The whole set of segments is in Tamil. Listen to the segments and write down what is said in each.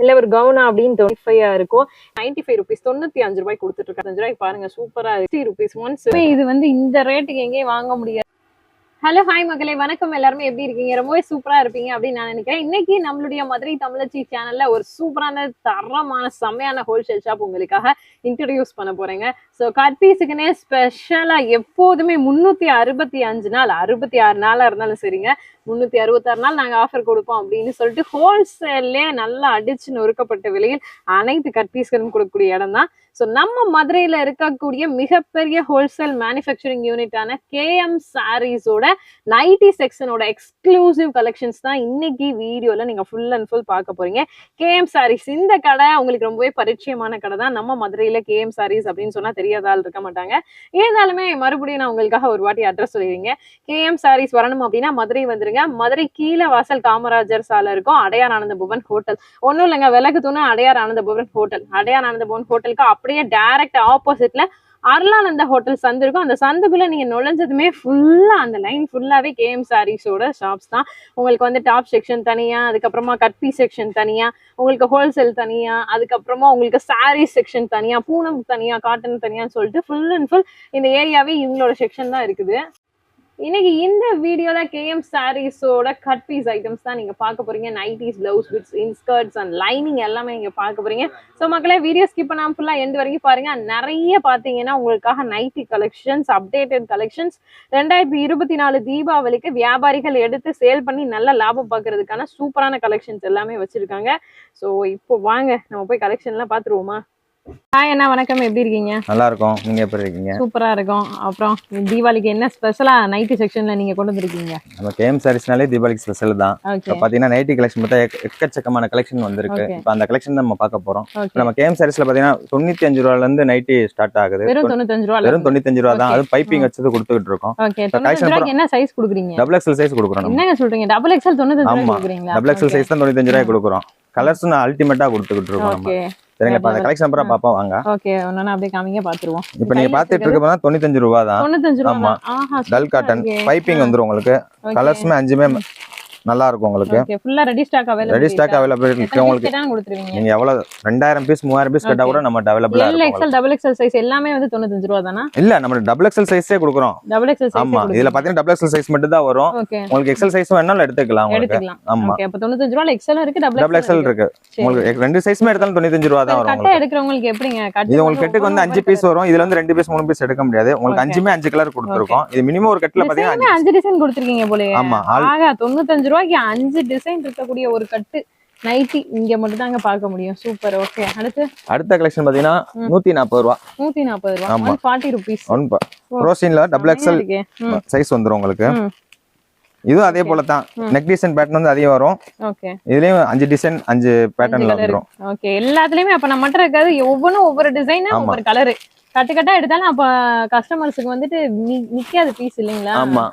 இல்ல ஒரு கவுனா அப்படின்னு டுவெண்ட்டி ஃபைவ் இருக்கும். நைன்டி ஃபைவ் ருபீஸ் தொண்ணூத்தி அஞ்சு ரூபாய் கொடுத்துட்டு இருக்காங்க அஞ்சு ரூபாய் பாருங்க சூப்பரா இருக்கு. ருபீஸ் ஒன்ஸ் இது வந்து இந்த ரேட்டுக்கு எங்கேயும் வாங்க முடியாது. ஹலோ ஹாய் மக்களே வணக்கம் எல்லாருமே. எப்படி இருக்கீங்க? ரொம்பவே சூப்பரா இருப்பீங்க அப்படின்னு நான் நினைக்கிறேன். இன்னைக்கு நம்மளுடைய மதுரை தமிழச்சி சேனல்ல ஒரு சூப்பரான தரமான செம்மையான ஹோல்சேல் ஷாப் உங்களுக்காக இன்ட்ரடியூஸ் பண்ண போறேங்க. ஸோ கட்பீஸுக்குன்னே ஸ்பெஷலா எப்போதுமே முன்னூத்தி அறுபத்தி அஞ்சு நாள் அறுபத்தி ஆறு நாளா இருந்தாலும் சரிங்க. முன்னூத்தி அறுபத்தாறு நாள் நாங்க ஆஃபர் கொடுப்போம் அப்படின்னு சொல்லிட்டு ஹோல்சேல்லே நல்லா அடிச்சு நொறுக்கப்பட்ட விலையில் அனைத்து கட் பீஸ்களும் கொடுக்கக்கூடிய இடம் தான் ஸோ நம்ம மதுரையில இருக்கக்கூடிய மிகப்பெரிய ஹோல்சேல் மேனுஃபேக்சரிங் யூனிட்டான கேஎம் சாரீஸோட நைட்டி செக்ஷனோட எக்ஸ்க்ளூசிவ் கலெக்ஷன்ஸ் தான் இன்னைக்கு வீடியோல நீங்க ஃபுல் அண்ட் ஃபுல் பார்க்க போறீங்க. கேஎம் சாரீஸ் இந்த கடை உங்களுக்கு ரொம்பவே பரிச்சயமான கடை தான் நம்ம மதுரையில கேஎம் சாரீஸ் அப்படின்னு சொன்னா தெரியாத ஆள் இருக்க மாட்டாங்க. இருந்தாலுமே மறுபடியும் நான் உங்களுக்காக ஒரு வாட்டி அட்ரஸ் சொல்லிடுங்க கேஎம் சாரீஸ் வரணும் அப்படின்னா மதுரை வந்துருங்க. மதுரை கீழே வாசல் காமராஜர் சாலை இருக்கும். அடையார் ஆனந்த புவன் ஹோட்டல். ஒன்றும் இல்லைங்க விலகு தூணு அடையார் ஆனந்த புவன் ஹோட்டல். அடையார் ஆனந்த புவன் ஹோட்டலுக்கு அப்படியே டைரக்ட் ஆப்போசிட்ல அருளானந்த ஹோட்டல் சந்து இருக்கும். அந்த சந்துக்குள்ள நீங்க நுழைஞ்சதுமே ஃபுல்லா அந்த லைன் ஃபுல்லாவே கேஎம் சாரீஸோட ஷாப்ஸ் தான். உங்களுக்கு வந்து டாப் செக்ஷன் தனியா அதுக்கப்புறமா கட்பி செக்ஷன் தனியா உங்களுக்கு ஹோல்சேல் தனியா அதுக்கப்புறமா உங்களுக்கு சாரீ செக்ஷன் தனியா பூனம் தனியா காட்டன் தனியான்னு சொல்லிட்டு ஃபுல் அண்ட் ஃபுல் இந்த ஏரியாவே இவங்களோட செக்ஷன் தான் இருக்குது. இன்னைக்கு இந்த வீடியோல கேஎம் சாரீஸோட கட் பீஸ் ஐட்டம்ஸ் தான் நீங்க பார்க்க போறீங்க. Nighties blouse bits inskirts and lining எல்லாமே நீங்க பார்க்க போறீங்க. ஸோ மக்களே வீடியோ ஸ்கிப் பண்ணாம ஃபுல்லா எண்டு வரைக்கும் பாருங்க. நிறைய பாத்தீங்கன்னா உங்களுக்காக நைட்டி கலெக்ஷன்ஸ் அப்டேட்டட் கலெக்ஷன்ஸ் ரெண்டாயிரத்தி இருபத்தி நாலு தீபாவளிக்கு வியாபாரிகள் எடுத்து சேல் பண்ணி நல்ல லாபம் பார்க்கறதுக்கான சூப்பரான கலெக்ஷன்ஸ் எல்லாமே வச்சிருக்காங்க. ஸோ இப்போ வாங்க நம்ம போய் கலெக்ஷன்லாம் பார்த்துருவோமா? ஹாய் அண்ணா வணக்கம். எப்படி இருக்கீங்க? நல்லா இருக்கும் நீங்க எப்படி இருக்கீங்க? சூப்பரா இருக்கும். அப்புறம் தீபாவளிக்கு என்ன ஸ்பெஷலா நைட்டி செக்ஷன்ல நீங்க கொண்டு வந்திருக்கீங்க? நம்ம கேஎம் சாரீஸ்னாலே தீபாவளிக்கு ஸ்பெஷல் தான். இப்போ பாத்தீங்கன்னா நைட்டி கலெக்ஷன் பார்த்தா எக்க- எக்கச்சக்கமான கலெக்ஷன் வந்திருக்கு. இப்போ அந்த கலெக்ஷன் நம்ம பார்க்க போறோம். நம்ம கேஎம் சாரீஸ்ல பாத்தீங்கன்னா தொண்ணூத்தி அஞ்சு ரூபால இருந்து நைட்டி ஸ்டார்ட் ஆகுது. வெறும் தொண்ணூத்தஞ்சு ரூபா வெறும் தொண்ணூத்தஞ்சு ரூபா தான். அது பைப்பிங் வச்சது கொடுத்துக்கிட்டு இருக்கோம். என்ன சைஸ் கொடுக்குறீங்க? டபுள் எக்ஸல் சைஸ் கொடுக்குறோம் என்னங்க சொல்றீங்க? டபுள் எக்ஸ்எல் தொண்ணூத்தஞ்சு. கொடுக்குறீங்களா? டபுள் எக்ஸல் சைஸ் தான் தொண்ணூத்தஞ்சு ரூபாய் கொடுக்குறோம். கலர்ஸும் அல்டிமேட்டா கொடுத்துக்கிட்டு இருக்கோம் சரிங்களா? இப்போ அந்த கலெக்ஷன் வாங்க. ஓகே ஒன்னு அப்படியே காமிங்க பாத்துருவோம். இப்போ நீங்க பாத்துட்டு இருக்க போனா தொண்ணூத்தஞ்சு ரூபா தான் தொண்ணூத்தஞ்சு ரூபா ஆமா. தான். ஆஹா டல் காட்டன் பைப்பிங் வந்துரும் உங்களுக்கு. கலர்ஸுமே அஞ்சுமே நல்லா இருக்கும் உங்களுக்கு ஃபுல்லா ரெடி ஸ்டாக் அவேலபிள் இருக்கு? உங்களுக்கு நீங்க எவ்வளவு 2000 பீஸ் 3000 பீஸ் கட்டா கூட நம்ம அவேலபிளா எக்ஸ்எல் டபுள் எக்ஸ்எல் சைஸ் எல்லாமே வந்து தொண்ணூத்தஞ்சு ரூபா தானா? இல்ல நம்ம டபுள் எக்ஸ்எல் சைஸே குடுக்குறோம். ஆமா இதுல பாத்தீங்கன்னா டபுள் எக்ஸ்எல் சைஸ் மட்டும் தான் வரும். உங்களுக்கு எக்ஸல் சைஸ் வேணாலும் எடுத்துக்கலாம் உங்களுக்கு. ஆமா. ஓகே தொண்ணூத்தஞ்சு 95 ரூபாயில எக்ஸ்எல் இருக்கு டபுள் டபுள் எக்ஸ்எல் இருக்கு. உங்களுக்கு ரெண்டு சைஸ்மே எடுத்தாலும் தொண்ணூத்தஞ்சு ரூபா தான் வரும் கட்டா எடுக்கறவங்களுக்கு எப்படிங்க? கட் இது உங்களுக்கு கட்டுக்கு வந்து அஞ்சு பீஸ் வரும். இதுல வந்து ரெண்டு பீஸ் மூணு பீஸ் எடுக்க முடியாது. உங்களுக்கு அஞ்சுமே அஞ்சு கலர் கொடுத்துருக்கோம். இது மினிமம் ஒரு கட்ல பாத்தீங்கன்னா அஞ்சு டிசைன் கொடுத்துருக்கீங்க போல ஆமா ஆக 95 அஞ்சு ரூபாய்க்கு அஞ்சு டிசைன் இருக்கக்கூடிய ஒரு கட்டு நைட்டி இங்க மட்டும் தாங்க பாக்க முடியும். சூப்பர் ஓகே அடுத்து? அடுத்த கலெக்ஷன் பாத்தீங்கன்னா நூத்தி நாற்பது ரூபா நூத்தி நாற்பது ரூபா ஆமா ஃபார்ட்டி ருபீஸ் ஒன் ரோசின்ல டபுள் எக்ஸ்எல் சைஸ் வந்துடும் உங்களுக்கு. இதுவும் அதே போல தான் நெக் டிசைன் பேட்டர்ன் வந்து அதிகம் வரும். ஓகே இதுலயும் அஞ்சு டிசைன் அஞ்சு பேட்டர்ன்ல வந்துரும். ஓகே எல்லாத்துலயுமே அப்ப நம்ம மட்டும் இருக்காது. ஒவ்வொன்றும் ஒவ்வொரு டிசைன் ஒவ்வொரு கலரு கட்டு கட்டா எடுத்தாலும் அப்ப கஸ்டமர்ஸுக்கு வந்துட்டு நிக்காது பீஸ் இல்லைங்களா? ஆமா.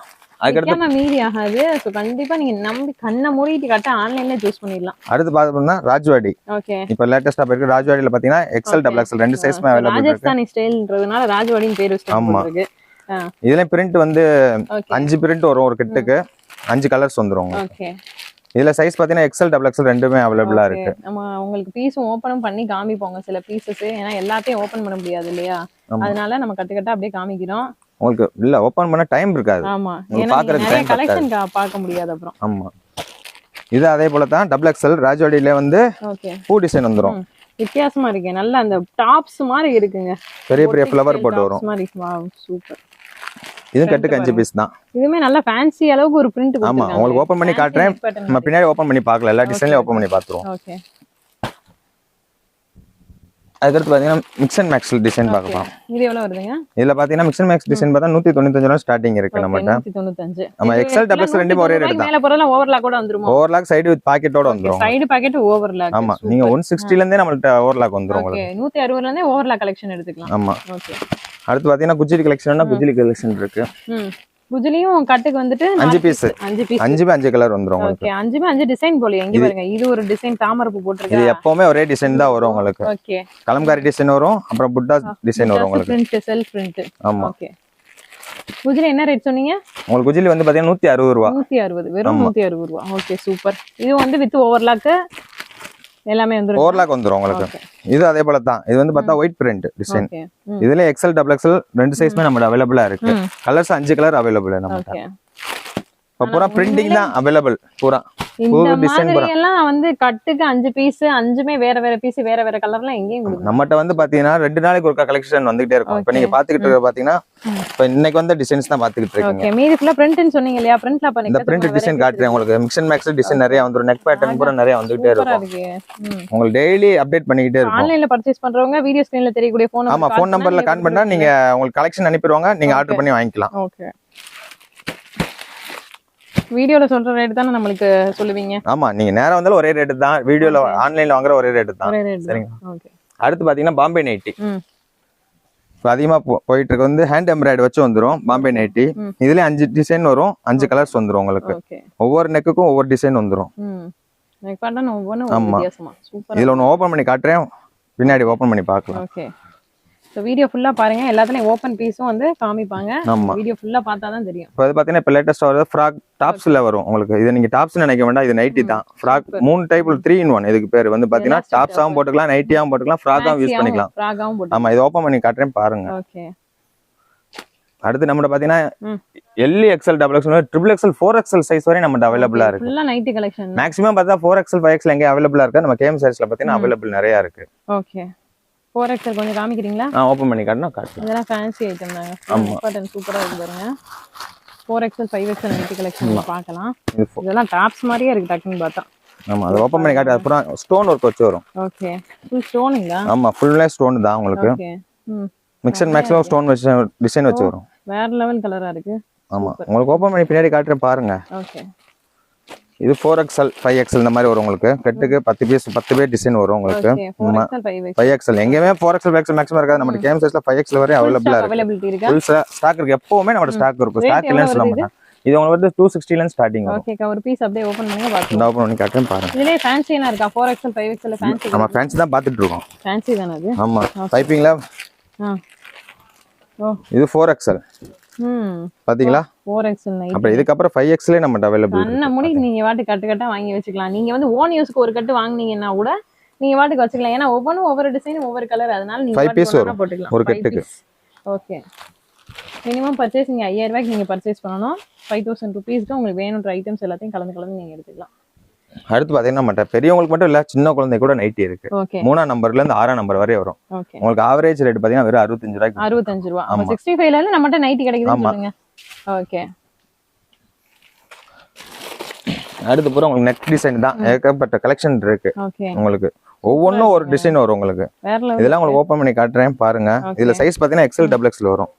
அதுக்கடுத்து மீறி ஆகாது. சோ கண்டிப்பா நீங்க நம்பி கண்ணை மூடிட்டு கட்ட ஆன்லைன்ல சூஸ் பண்ணிடலாம். அடுத்து பார்த்தோம்னா ராஜ்வாடி. ஓகே இப்போ லேட்டஸ்டா போயிருக்கு. ராஜ்வாடியில பாத்தீங்கன்னா எக்ஸல் டபுள் எக்ஸல் ரெண்டு சைஸ்மே அவைலபிள் இருக்கு. ராஜஸ்தானி ஸ்டைல்ன்றதுனால ராஜ்வாடின்னு பேர் ஆமா. வச்சிருக்கு இதுல பிரிண்ட் வந்து அஞ்சு பிரிண்ட் வரும் ஒரு கிட்டுக்கு அஞ்சு கலர்ஸ் வந்துரும் இதுல சைஸ் பாத்தீங்கன்னா எக்ஸல் டபுள் எக்ஸல் ரெண்டுமே அவைலபிளா இருக்கு. நம்ம உங்களுக்கு பீஸும் ஓபனும் பண்ணி காமிப்போங்க. சில பீசஸ் ஏன்னா எல்லாத்தையும் ஓபன் பண்ண முடியாது இல்லையா. அதனால நம்ம கட்டு கட்டா அப்படியே காமிக்கிறோம். உங்களுக்கு இல்ல ஓபன் பண்ண டைம் இருக்காது. ஆமா. நிறைய time கலெக்ஷன் பார்க்க முடியாது அப்புறம். ஆமா. இது அதே போல தான் டபுள் எக்ஸல் ராஜ்வாடியில வந்து ஓகே பூ டிசைன் வந்துரும். வித்தியாசமா இருக்கு. நல்ல அந்த டாப்ஸ் மாதிரி இருக்குங்க. பெரிய பெரிய ஃபிளவர் போட்டு வரும். மாதிரி. சூப்பர் இதுவும் கட்டுக்கு அஞ்சு பீஸ் தான். இதுவுமே நல்ல ஃபேன்சி அளவுக்கு ஒரு பிரிண்ட் ஆமா உங்களுக்கு ஓபன் பண்ணி காட்டுறேன். நம்ம பின்னாடி ஓபன் பண்ணி பார்க்கல. எல்லா டிசைன்லயும் ஓபன் பண்ணி பார்த்துருவோம். ஓகே அதுக்கடுத்து பாத்தீங்கன்னா மிக்ஸ் அண்ட் மேக்ஸ் டிசைன் பார்க்கலாம் இது எவ்வளவு வருதுங்க? இதுல பாத்தீங்கன்னா மிக்ஸ் அண்ட் மேக்ஸ் டிசைன் பார்த்தா நூத்தி தொண்ணூத்தஞ்சு ரூபா ஸ்டார்டிங் இருக்கு நம்மகிட்ட. நூத்தி தொண்ணூத்தஞ்சு. நம்ம எக்ஸல் டபுள் எக்ஸல் ரெண்டுமே ஒரே ரேட் தான். ஓவர்லாக் கூட வந்துருமா? ஓவர்லாக் சைடு வித் பாக்கெட்டோட வந்துரும். சைடு பாக்கெட் ஓவர்லாக் ஆமா நீங்க ஒன் சிக்ஸ்டில இருந்தே நம்மள்ட்ட ஓவர்லாக் வந்துரும் உங்களுக்கு. நூத்தி அறுபதுல இருந்தே ஓவர்லாக் கலெக்ஷன் எடுத்துக்கலாம். ஆமா. ஓகே அடுத்து பாத்தீங்கன்னா குஜிலி கலெக்ஷன்னா குஜிலி கலெக்ஷன் இருக்கு. குஜிலியும் கட்டுக்கு வந்துட்டு அஞ்சு piece. அஞ்சு பீஸ். அஞ்சுமே அஞ்சு கலர் வந்துரும் ஓகே அஞ்சுமே அஞ்சு டிசைன் போல எங்க பாருங்க இது ஒரு டிசைன் தாமரப்பு இது போட்டிருக்கா எப்பவுமே ஒரே டிசைன் தான் வரும் உங்களுக்கு. ஓகே. கலம்காரி டிசைன் வரும் அப்புறம் புட்டா டிசைன் வரும் உங்களுக்கு. பிரிண்ட் செல்ஃப் பிரிண்ட் ஆமா. ஓகே. குஜிலி என்ன ரேட் சொன்னீங்க? உங்களுக்கு குஜிலி வந்து பாத்தீங்கன்னா நூத்தி அறுபது ரூபா. நூத்தி அறுபது வெறும். நூத்தி அறுபது ரூபா. ஓகே சூப்பர் இது வந்து வித் ஓவர்லாக்கு எல்லாமே வந்துரும். ஓவர்லாக் வந்துரும் உங்களுக்கு. இது அதே போல தான். இது வந்து பார்த்தா ஒயிட் பிரிண்ட் டிசைன் இதுல எக்ஸல் டபுள் எக்ஸல் ரெண்டு சைஸ்மே நம்ம அவைலபிளா இருக்கு. கலர்ஸ் அஞ்சு கலர் அவைலபிள் நம்ம ஓகே இப்போ பூரா பிரிண்டிங் தான் அவைலபிள் பூரா. இந்த மாதிரி எல்லாம் வந்து கட்டுக்கு அஞ்சு பீஸ் அஞ்சுமே வேற வேற பீஸ் வேற வேற கலர்லாம் எங்கேயும் நம்மகிட்ட வந்து பாத்தீங்கன்னா ரெண்டு நாளைக்கு ஒருக்கா கலெக்ஷன் வந்துகிட்டே இருக்கும். இப்போ நீங்க பாத்துக்கிட்டு இருக்க பாத்தீங்கன்னா இப்போ இன்னைக்கு வந்த டிசைன்ஸ் தான் பாத்துக்கிட்டு இருக்கீங்க. ஓகே மீதி ஃபுல்லா பிரிண்ட்னு சொன்னீங்க இல்லையா? பிரிண்ட்ல பண்ணி இந்த பிரிண்ட் டிசைன் காட்டுறேன் உங்களுக்கு. மிக்சன் மேக்ஸ் டிசைன் நிறைய வந்துரும் நெக் பேட்டர்ன் பூரா நிறைய வந்துகிட்டே சூப்பரா இருக்கும். உங்களுக்கு டெய்லி அப்டேட் பண்ணிக்கிட்டே இருக்கும். ஆன்லைன்ல பர்ச்சேஸ் பண்றவங்க வீடியோ ஸ்கிரீன்ல தெரியக்கூடிய போன் ஆமா ஃபோன் நம்பர்ல கான் பண்ணா நீங்க உங்களுக்கு கலெக்ஷன் அனுப்பிடுவாங்க. நீங்க ஆர்டர் பண்ணி வாங்கிக்கலாம். ஓகே வீடியோல சொல்ற ரேட் தானே நம்மளுக்கு சொல்லுவீங்க? ஆமா நீங்க நேரா வந்தாலும் ஒரே ரேட்டு தான். வீடியோல ஆன்லைன்ல வாங்குற ஒரே ரேட்டு தான். ரேட் சரிங்க. ஓகே அடுத்து பாத்தீங்கன்னா பாம்பே நைட்டி இப்போ அதிகமாக போயிட்டு இருக்கு வந்து ஹேண்ட் எம்ப்ராய்டு வச்சு வந்துரும் பாம்பே நைட்டி. இதுல அஞ்சு டிசைன் வரும் அஞ்சு கலர்ஸ் வந்துரும் உங்களுக்கு. ஒவ்வொரு நெக்குக்கும் ஒவ்வொரு டிசைன் வந்துரும். ம். எனக்கு பாட்டா ஒவ்வொன்றும் ஒரு ஆமா. இதுல ஒன்று ஓப்பன் பண்ணி காட்டுறேன். பின்னாடி ஓப்பன் பண்ணி பார்க்கலாம். ஸோ வீடியோ ஃபுல்லா பாருங்க. எல்லாத்துலயும் ஓப்பன் பீஸும் வந்து காமிப்பாங்க. வீடியோ ஃபுல்லா பார்த்தா தான் தெரியும். இப்போ பார்த்தீங்கன்னா இப்போ லேட்டஸ்ட்டாக வருது ஃப்ராக் டாப்ஸ்ல வரும் உங்களுக்கு. இது நீங்க டாப்ஸ் நினைக்க வேண்டாம். இது நைட்டி தான். ஃப்ராக் மூணு டைப் த்ரீ இன் ஒன் இதுக்கு பேர் வந்து பார்த்தீங்கன்னா டாப்ஸாகவும் போட்டுக்கலாம் நைட்டியாகவும் போட்டுக்கலாம். ஃப்ராக்காகவும் யூஸ் பண்ணிக்கலாம். ஃப்ராகாவும் போட்டு ஆமா இது ஓப்பன் பண்ணி காட்டுறேன் பாருங்க. ஓகே அடுத்து நம்மகிட்ட பார்த்தீங்கன்னா ம். L XL double XL triple XL four XL size வரையும் நம்மகிட்ட அவைலபிளா இருக்கு. ஃபுல்லா நைட்டி கலெக்ஷன் மேக்ஸிமம் பார்த்தா ஃபோர் எக்ஸல் ஃபைவ் எக்ஸல் எங்கே அவைலபிளா இருக்கு நம்ம கேம் சைஸ்ல பார்த்தீங்கன்னா அவைலபிள் நிறைய இருக்கு. ஓகே ஃபோர் எக்ஸல் கொஞ்சம் காமிக்கிறீங்களா? நான் ஓப்பன் பண்ணி காட்டினா காட்டுறேன். இதெல்லாம் ஃபேன்சி ஐட்டம் தாங்க. இம்பார்ட்டன்ட் சூப்பரா இருக்கு பாருங்க. Four XL five XL nighty collection பார்க்கலாம். இதெல்லாம் டாப்ஸ் மாதிரியே இருக்கு டக்குன்னு பார்த்தா. ஆமா அதை ஓப்பன் பண்ணி காட்டு அப்புறம் ஸ்டோன் ஒர்க் வச்சு வரும். ஓகே ஃபுல் ஸ்டோனுங்களா ஆமா ஃபுல்லே ஸ்டோன் தான் உங்களுக்கு. ஓகே ம் மிக்ஸ் அண்ட் மேக்ஸிமம் ஸ்டோன் வச்சு டிசைன் வச்சு வரும். வேற லெவல் கலரா இருக்கு. ஆமா. உங்களுக்கு ஓப்பன் பண்ணி பின்னாடி காட்டுறேன் பாருங்க. ஓகே இது ஃபோர் எக்ஸல் ஃபைவ் எக்ஸல் இந்த மாதிரி வரும் உங்களுக்கு. கெட்டுக்கு பத்து பீஸ் பத்து பேர் டிசைன் வரும் உங்களுக்கு. ஃபைவ் எக்ஸல் எங்கேயுமே four XL five XL maximum இருக்காது. நம்ம கேம் சைஸ்ல ஃபைவ் எக்ஸல் வரையும் அவைலபிளா இருக்கு. ஃபுல் ஸ்டாக் இருக்கு. எப்பவுமே நம்ம ஸ்டாக் இருக்கும். ஸ்டாக் இல்லைன்னு சொல்ல மாட்டேன் இது உங்களுக்கு வந்து டூ சிக்ஸ்டில ஸ்டார்டிங் வரும். ஓகேக்கா ஒரு பீஸ் அப்படியே ஓபன் பண்ணுங்க பாத்து இந்த ஓப்பன் பண்ணி காட்டுறேன் பாருங்க. இதுலயே ஃபேன்சினா இருக்கா? Four XL five XL fancy நம்ம ஃபேன்சி தான் பார்த்துட்டு இருக்கோம். ஃபேன்சி தானே அது? ஆமா. பைப்பிங்ல ஆ. ஓ. இது ஃபோர் எக்ஸல் ம். பாத்தீங்களா? ஃபோர் எக்ஸல் நைட் அப்புறம் இதுக்கப்புறம் ஃபைவ் எக்ஸ்லேயே நம்மகிட்ட அவைலபிள் கண்ண முடி நீங்க வாட்டு கட்டு கட்டா வாங்கி வச்சுக்கலாம். நீங்க வந்து ஓன் யூஸ்க்கு ஒரு கட்டு வாங்குனீங்கன்னா கூட நீங்க வாட்டுக்கு வச்சுக்கலாம். ஏன்னா ஒவ்வொன்றும் ஒவ்வொரு டிசைன் ஒவ்வொரு கலர் அதனால நீங்க piece ஒண்ணா வரும். போட்டுக்கலாம். ஒரு கட்டுக்கு. ஓகே மினிமம் பர்ச்சேஸ் நீங்க ஐயாயிரம் ரூபாய்க்கு நீங்க பர்ச்சேஸ் பண்ணணும். ஃபைவ் தௌசண்ட் ருபீஸ்க்கு உங்களுக்கு வேணுன்ற ஐட்டம்ஸ் எல்லாத்தையும் கலந்து கலந்து நீங்க எடுத்துக்கலாம். அடுத்து பாத்தீங்கன்னா நம்மகிட்ட பெரியவங்களுக்கு மட்டும் இல்ல சின்ன குழந்தை கூட நைட்டி இருக்கு. மூணாம் நம்பர்ல இருந்து ஆறாம் நம்பர் வரை வரும். உங்களுக்கு ஆவரேஜ் ரேட் பாத்தீங்கன்னா வெறும் அறுபத்தஞ்சு ரூபாய்க்கு அறுபத்தஞ்சு ரூபா. சிக்ஸ்டி ஃபைவ்ல இருந்து நம்மகிட்ட நைட்டி. சொல்லுங்க. ஓகே. அடுத்து பூரா உங்களுக்கு நெக் டிசைன் தான். ஏகப்பட்ட கலெக்ஷன் இருக்கு. உங்களுக்கு ஒவ்வொன்றும் ஒரு டிசைன் வரும் உங்களுக்கு. இதெல்லாம் உங்களுக்கு ஓப்பன் பண்ணி காட்டுறேன் பாருங்க. இதுல சைஸ் பாத்தீங்கன்னா எக்ஸல் டபுள் எக்ஸ்ல வரும்.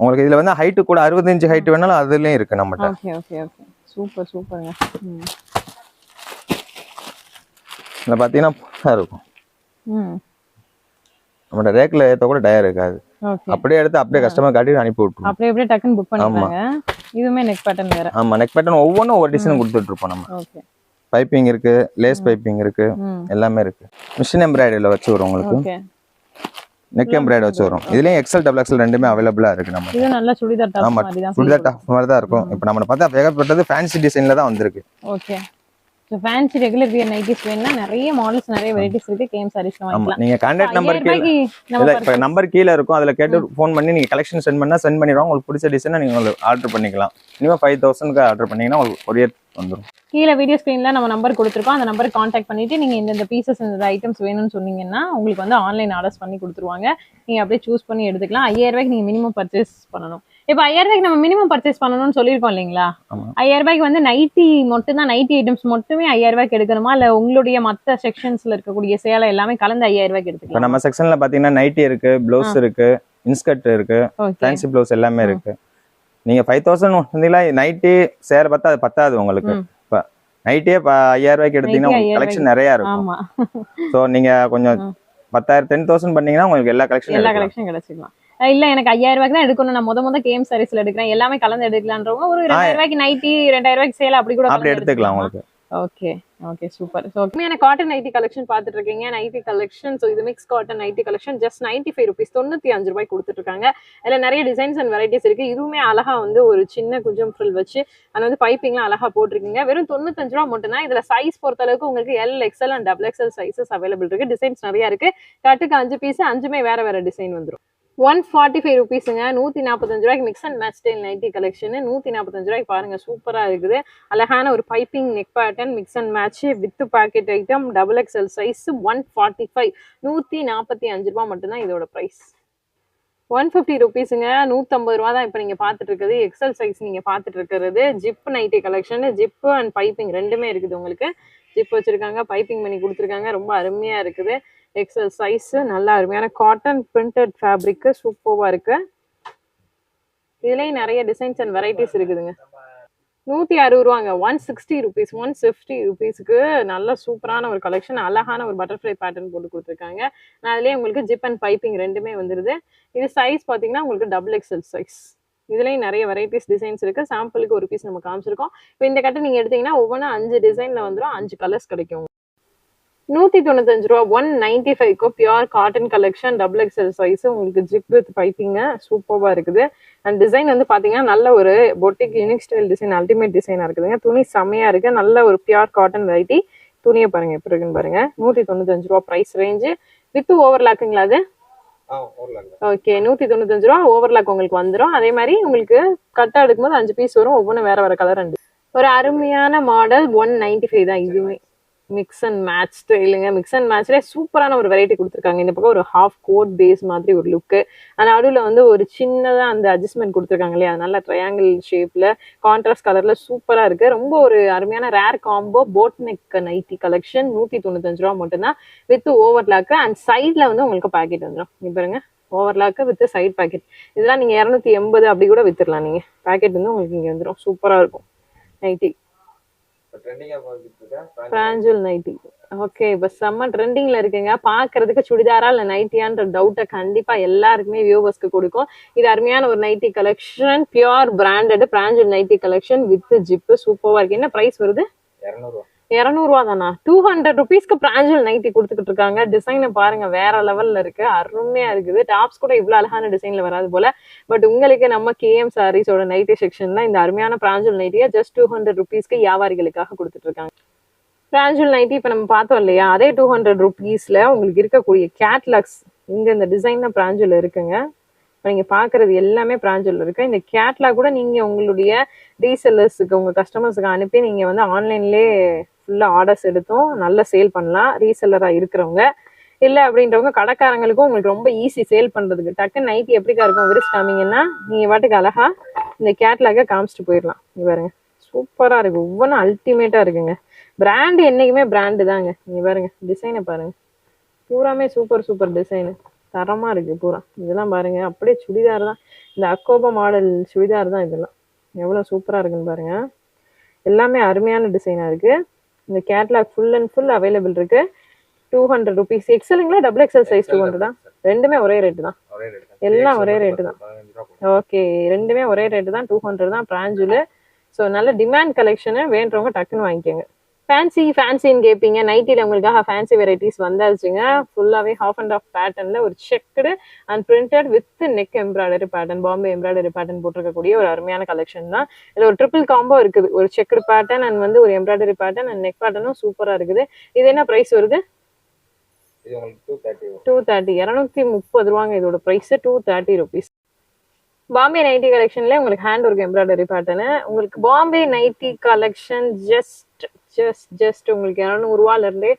உங்களுக்கு இதுல வந்து ஹைட்டு கூட அறுபத்தஞ்சு ஹைட் வேணாலும் அதுலயும் இருக்கு நம்மகிட்ட. சூப்பர் சூப்பருங்க. இதுல பாத்தீங்கன்னா புதுசா இருக்கும். ம் நம்மகிட்ட ரேக்ல ஏத்த கூட டயர் இருக்காது. அப்படியே எடுத்து அப்படியே கஸ்டமர் காட்டி அனுப்பி விட்டுருவோம். அப்படியே அப்படியே டக்குன்னு புக் பண்ணிப்பாங்க இதுவுமே நெக் பேட்டர்ன் வேற. ஆமா நெக் பேட்டர்ன் ஒவ்வொன்றும் ஒவ்வொரு டிசைன் கொடுத்துட்டு இருப்போம் நம்ம. ஓகே பைப்பிங் இருக்கு லேஸ் பைப்பிங் இருக்கு எல்லாமே இருக்கு. மிஷின் எம்ப்ராய்டரியில் வச்சு வரும் உங்களுக்கு. நெக் எம்ப்ராய்டரி வச்சு வரும். இதுலயும் எக்ஸல் டபுள் எக்ஸல் ரெண்டுமே அவைலபிளா இருக்கு நம்ம. இது நல்ல சுடிதார் டாப் மாதிரி தான் சுடிதார் டாப் மாதிரி தான் இருக்கும். இப்போ நம்ம பார்த்தா ஏகப்பட்டது ஃபேன்சி டிசைன்ல தான் வந்திருக்கு. Okay fancy regular wear nighties வேணும்னா நிறைய மாடல்ஸ் நிறைய வெரைட்டிஸ் இருக்கு. கேம் சாரீஸ்ல ஆமா வாங்கிக்கலாம். நீங்க கான்டாக்ட் நம்பர் கீழே. இல்ல இப்ப நம்பர் கீழே இருக்கும். அதுல கேட்டு ஃபோன் பண்ணி நீங்க கலெக்ஷன் சென்ட் பண்ணா சென்ட் பண்ணிடுவோம். உங்களுக்கு பிடிச்ச டிசைனை நீங்க ஆர்டர் பண்ணிக்கலாம். இனிமே ஃபைவ் தௌசண்ட்க்கு ஆர்டர் பண்ணீங்கன்னா உங்களுக்கு கொரியர் வந்துடும் கீழே வீடியோ ஸ்க்ரீன்ல நம்ம நம்பர் கொடுத்துருக்கோம். அந்த நம்பருக்கு காண்டாக்ட் பண்ணிட்டு நீங்க இந்த பீசஸ் இந்த ஐட்டம்ஸ் வேணும்னு சொன்னீங்கன்னா உங்களுக்கு வந்து ஆன்லைன் ஆர்டர்ஸ் பண்ணி கொடுத்துருவாங்க. நீங்க அப்படியே சூஸ் பண்ணி எடுத்துக்கலாம். ஐயாயிரம் ரூபாய்க்கு நீங்க மினிமம் பர்ச்சேஸ் பண்ணணும். இப்போ ஐயாயிரம் ரூபாய்க்கு நம்ம மினிமம் பர்ச்சேஸ் பண்ணணும்னு சொல்லியிருக்கோம் இல்லைங்களா. ஐயாயிரம் ரூபாய்க்கு வந்து நைட்டி மட்டும் தான் நைட்டி ஐட்டம்ஸ் மட்டுமே ஐயாயிரம் ரூபாய்க்கு எடுக்கணுமா? இல்ல உங்களுடைய மத்த செக்ஷன்ஸ்ல இருக்கக்கூடிய சேலை எல்லாமே கலந்து ஐயாயிரம் ரூபாய்க்கு எடுத்துக்கலாம்? நம்ம செக்ஷன்ல பாத்தீங்கன்னா நைட்டி இருக்கு ப்ளவுஸ் இருக்கு இன்ஸ்கர்ட் இருக்கு ஃபேன்சி ப்ளவுஸ் எல்லாமே இருக்கு. நீங்க ஃபைவ் தௌசண்ட் வந்தீங்களா நைட்டி சேர பார்த்தா அது பத்தாது உங்களுக்கு. நைட்டே ஐயாயிரம் ரூபாய்க்கு எடுத்தீங்கன்னா கலெக்ஷன் நிறைய இருக்கும். ஸோ நீங்க கொஞ்சம் பத்தாயிரம் டென் தௌசண்ட் பண்ணீங்கன்னா உங்களுக்கு எல்லா கலெக்ஷன் எல்லா கலெக்ஷன் கிடைச்சிக்கலாம். இல்ல எனக்கு ஐயாயிரம் ரூபாய்க்கு தான் எடுக்கணும். நான் முத முத கேம் சாரீஸ்ல எடுக்கிறேன். எல்லாமே கலந்து எடுக்கலான்றவங்க ஒரு ரெண்டாயிரம் ரூபாய்க்கு நைட்டி ரெண்டாயிரம் ரூபாய்க்கு சேல அப்படி கூட அப்படி எடுத்துக்கலாம்? உங்களுக்கு. ஓகே ஓகே சூப்பர் ஸோ உண்மையான காட்டன் நைட்டி கலெக்ஷன் பார்த்துட்டு இருக்கீங்க. நைட்டி கலெக்ஷன் ஸோ இது mix cotton nighty collection just ninety five rupees தொண்ணூற்றி அஞ்சு ரூபாய் கொடுத்துட்டு இருக்காங்க அதில் நிறைய டிசைன்ஸ் அண்ட் வெரைட்டிஸ் இருக்கு. இதுவுமே அழகா வந்து ஒரு சின்ன குஞ்சம் ஃப்ரில் வச்சு அது வந்து பைப்பிங்லாம் அழகா போட்டிருக்கீங்க. வெறும் தொண்ணூத்தஞ்சு ரூபா மட்டும் தான். இதுல சைஸ் பொறுத்த அளவுக்கு உங்களுக்கு L XL and double XL sizes available இருக்கு. டிசைன்ஸ் நிறைய இருக்கு. கட்டுக்கு அஞ்சு பீஸ் அஞ்சுமே வேற வேற டிசைன் வந்துரும். ஒன் ஃபார்ட்டி ஃபைவ் ருபீஸுங்க நூற்றி நாற்பத்தஞ்சு ரூபாய்க்கு mix and match style nighty collection நூற்றி நாற்பத்தஞ்சு ரூபாய்க்கு பாருங்க சூப்பராக இருக்குது. அழகான ஒரு piping neck pattern mix and match with pocket item double XL size one forty five நூற்றி நாற்பத்தி அஞ்சு ரூபா மட்டும்தான் இதோட ப்ரைஸ் ஒன் ஃபிஃப்டி ருபீஸுங்க நூற்றம்பது ரூபா தான் இப்போ நீங்கள் பார்த்துட்டு இருக்குது எக்ஸல் சைஸ் நீங்கள் பார்த்துட்டு இருக்கிறது zip nighty collection zip and piping ரெண்டுமே இருக்குது உங்களுக்கு. ஜிப் வச்சுருக்காங்க பைப்பிங் பண்ணி கொடுத்துருக்காங்க ரொம்ப அருமையாக இருக்குது. எக்ஸல் சைஸு நல்லா அருமையான காட்டன் பிரிண்டட் ஃபேப்ரிக்கு சூப்பராக இருக்கு. இதுலேயும் நிறைய டிசைன்ஸ் அண்ட் வெரைட்டிஸ் இருக்குதுங்க. நூற்றி அறுபது ரூபாங்க. One sixty rupees one fifty ருபீஸ்க்கு நல்ல சூப்பரான ஒரு கலெக்ஷன் அழகான ஒரு பட்டர்ஃப்ளை பேட்டர்ன் போட்டு கொடுத்துருக்காங்க. நான் அதுலேயே உங்களுக்கு ஜிப் அண்ட் பைப்பிங் ரெண்டுமே வந்துருது. இது சைஸ் பார்த்தீங்கன்னா உங்களுக்கு டபுள் எக்ஸல் சைஸ் இதுலேயும் நிறைய வெரைட்டிஸ் டிசைன்ஸ் இருக்குது சாம்பிளுக்கு ஒரு பீஸ் நம்ம காமிச்சிருக்கோம். இப்போ இந்த கட்டை நீங்கள் எடுத்தீங்கன்னா ஒவ்வொன்றும் அஞ்சு டிசைனில் வந்துடும் அஞ்சு கலர்ஸ் கிடைக்கும். நூற்றி தொண்ணூத்தஞ்சு ரூபா ஒன் நைன்டி ஃபைவ்க்கு pure cotton collection double XL size உங்களுக்கு ஜிப் வித் பைப்பிங்க சூப்பராக இருக்குது. அண்ட் டிசைன் வந்து பார்த்தீங்கன்னா நல்ல ஒரு boutique unique style design ultimate டிசைனாக இருக்குதுங்க. துணி செம்மையாக இருக்கு. நல்ல ஒரு பியூர் காட்டன் வெரைட்டி துணியை பாருங்க எப்படி இருக்குன்னு பாருங்க. நூற்றி தொண்ணூத்தஞ்சு ரூபா ப்ரைஸ் ரேஞ்சு வித் ஓவர்லாக்குங்களா அது? ஓகே நூற்றி தொண்ணூத்தஞ்சு ரூபா ஓவர்லாக் உங்களுக்கு வந்துடும் அதே மாதிரி உங்களுக்கு கட்டா எடுக்கும்போது அஞ்சு பீஸ் வரும். ஒவ்வொன்றும் வேற வேற கலர் ரெண்டு ஒரு அருமையான மாடல் ஒன் நைன்டி ஃபைவ் தான். இதுவுமே மிக்ஸ் அண்ட் மேட்ச் ஸ்டைலுங்க மிக்ஸ் அண்ட் மேட்ச்லேயே சூப்பரான ஒரு வெரைட்டி கொடுத்துருக்காங்க. இந்த பக்கம் ஒரு ஹாஃப் கோட் பேஸ் மாதிரி ஒரு லுக்கு அந்த நடுவில் வந்து ஒரு சின்னதாக அந்த அட்ஜஸ்ட்மெண்ட் கொடுத்துருக்காங்க இல்லையா? அதனால ட்ரையாங்கிள் ஷேப்பில் கான்ட்ராஸ்ட் கலரில் சூப்பராக இருக்குது ரொம்ப ஒரு அருமையான rare combo boat neck nighty collection நூற்றி தொண்ணூத்தஞ்சு ரூபா மட்டும்தான் வித் ஓவர்லாக்கு அண்ட் சைடில் வந்து உங்களுக்கு பாக்கெட் வந்துடும் நீ பாருங்க. ஓவர்லாக்கு வித் சைட் பாக்கெட் இதெல்லாம் நீங்கள் இரநூத்தி எண்பது அப்படி கூட வித்துடலாம் நீங்கள் பாக்கெட் வந்து உங்களுக்கு இங்கே வந்துடும் சூப்பராக இருக்கும். நைட்டி பிராஞ்சுவல் நைட்டி ஓகே இப்போ செம்ம ட்ரெண்டிங்ல இருக்குங்க. பாக்குறதுக்கு சுடிதாரா இல்ல நைட்டியான்ற டவுட்டை கண்டிப்பா எல்லாருக்குமே வியூவர்ஸ்க்கு கொடுக்கும். இது அருமையான ஒரு நைட்டி கலெக்ஷன் பியூர் பிராண்டட் பிராஞ்சுவல் நைட்டி கலெக்ஷன் வித் ஜிப்பு சூப்பரா இருக்கு. என்ன பிரைஸ் வருது? இரநூறுவா. இரநூறுவா தானா டூ ஹண்ட்ரட் ருபீஸ்க்கு பிராஞ்சல் நைட்டி கொடுத்துக்கிட்டு இருக்காங்க. டிசைனை பாருங்க வேற லெவல்ல இருக்கு. அருமையா இருக்குது. டாப்ஸ் கூட இவ்வளவு அழகான டிசைன்ல வராது போல. பட் உங்களுக்கு நம்ம கேஎம் சாரீஸோட நைட்டி செக்ஷன்ல இந்த அருமையான பிராஞ்சல் நைட்டியை ஜஸ்ட் டூ ஹண்ட்ரட் ருபீஸ்க்கு வியாபாரிகளுக்காக கொடுத்துட்டு இருக்காங்க. பிராஞ்சல் நைட்டி இப்போ நம்ம பார்த்தோம் இல்லையா? அதே டூ ஹண்ட்ரட் ருபீஸ்ல உங்களுக்கு இருக்கக்கூடிய கேட்லாக்ஸ் இங்க இந்த டிசைன் தான் பிராஞ்சுவல் இருக்குங்க. இப்போ நீங்க பாக்குறது எல்லாமே பிராஞ்சல் இருக்கு. இந்த கேட்லாக் கூட நீங்க உங்களுடைய ரீசெல்லர்ஸுக்கு உங்க கஸ்டமர்ஸுக்கு அனுப்பி நீங்க வந்து ஆன்லைன்லேயே ஃபுல்லாக ஆர்டர்ஸ் எடுத்தும். நல்ல சேல் பண்ணலாம். ரீசெல்லராக இருக்கிறவங்க. இல்லை அப்படின்றவங்க கடைக்காரங்களுக்கும் உங்களுக்கு ரொம்ப ஈஸி சேல் பண்ணுறதுக்கு டக்குன்னு நைட்டி எப்படிக்கா இருக்கும்? விரிச்சு காமிங்கன்னா நீங்கள் பாட்டுக்கு அழகாக இந்த கேட்லாக காமிச்சிட்டு போயிடலாம். நீங்கள் பாருங்க. சூப்பராக இருக்குது ஒவ்வொன்றும் அல்டிமேட்டாக இருக்குங்க. பிராண்டு என்றைக்குமே பிராண்டு தாங்க. நீங்கள் பாருங்க. டிசைனை பாருங்க. பூராமே சூப்பர் சூப்பர் டிசைனு தரமாக இருக்குது பூரா. இதெல்லாம் பாருங்கள் அப்படியே சுடிதார் தான். இந்த அக்கோபா மாடல் சுடிதார் தான் இதெல்லாம். எவ்வளோ சூப்பராக இருக்குன்னு பாருங்கள் எல்லாமே அருமையான டிசைனாக இருக்குது இந்த catalogue full and full available இருக்கு. டூ ஹண்ட்ரட் ருபீஸ் எக்ஸலுங்களா டபுள் எக்ஸல் சைஸ் டூ ஹண்ட்ரடா ரெண்டுமே ஒரே ரேட்டு தான். எல்லாம் ஒரே ரேட்டு தான். ஓகே ரெண்டுமே ஒரே ரேட்டு தான். டூ ஹண்ட்ரட் தான். பிராஞ்சுலு ஸோ நல்ல டிமாண்ட் கலெக்ஷனு வேண்டவங்க டக்குன்னு வாங்கிக்கோங்க. ஃபேன்சி ஃபேன்சின்னு கேட்பீங்க நைட்டியில் உங்களுக்காக ஃபேன்சி வெரைட்டிஸ் வந்தாச்சுங்க. ஃபுல்லாகவே ஹாஃப் அண்ட் ஆஃப் பேட்டர்னில் ஒரு checked and printed with neck embroidery pattern Bombay embroidery pattern போட்டிருக்கக்கூடிய ஒரு அருமையான கலெக்ஷன் தான். இதில் ஒரு ட்ரிபிள் காம்போ இருக்குது. ஒரு செக்குடு பேட்டர்ன் அண்ட் வந்து ஒரு எம்ப்ராய்டரி பேட்டர்ன் அண்ட் நெக் பேட்டர்னும் சூப்பராக இருக்குது. இது என்ன ப்ரைஸ் வருது? டூ தேர்ட்டி இரநூத்தி முப்பது ரூபாங்க இதோட price two thirty rupees Bombay nighty கலெக்ஷன்ல உங்களுக்கு ஹேண்ட் ஒர்க் எம்ப்ராய்டரி பேட்டர்னு உங்களுக்கு Bombay nighty collection just just just உங்களுக்கு இரநூறுவால இருந்தே